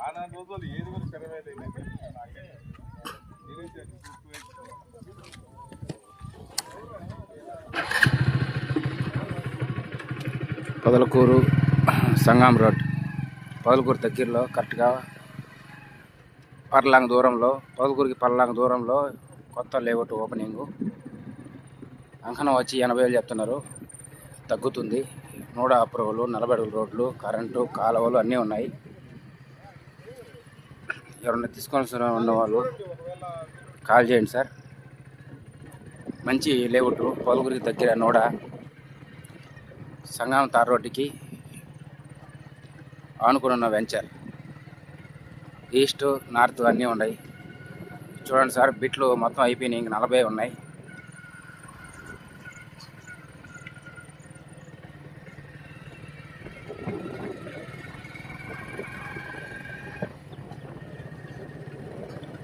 పదలకూరు రోజులు ఏది కూడా సంగం రోడ్. పదలకూరు దగ్గరలో కరెక్ట్గా పర్లాంగ్ దూరంలో పదలకూరుకి పర్లాంగ్ దూరంలో కొత్త లేఅవుట్ ఓపెనింగ్. అంకణం వచ్చి ఎనభై వేలు చెప్తున్నారు. తగ్గుతుంది. నూడ అప్రూవలు నలభై అడుగుల రోడ్లు కరెంటు కాలువలు అన్నీ ఉన్నాయి. ఎవరన్నా తీసుకోవాల్సిన ఉన్న వాళ్ళు కాల్ చేయండి సార్. మంచి లేఅవుట్ పొదలకూరుకి దగ్గర నూడ సంగం తార్ రోడ్డుకి ఆనుకుని ఉన్న వెంచర్. ఈస్ట్ నార్త్ అన్నీ ఉన్నాయి. చూడండి సార్ బిట్లు మొత్తం అయిపోయినాయి. ఇంక నలభై ఉన్నాయి.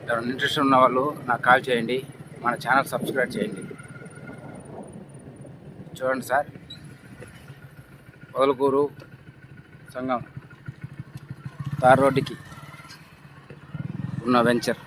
ఎవరైనా ఇంట్రెస్ట్ ఉన్న వాళ్ళు నాకు కాల్ చేయండి. మన ఛానల్ సబ్స్క్రైబ్ చేయండి. చూడండి సార్. పొదలకూరు సంఘం తార్ రోడ్డుకి ఉన్న వెంచర్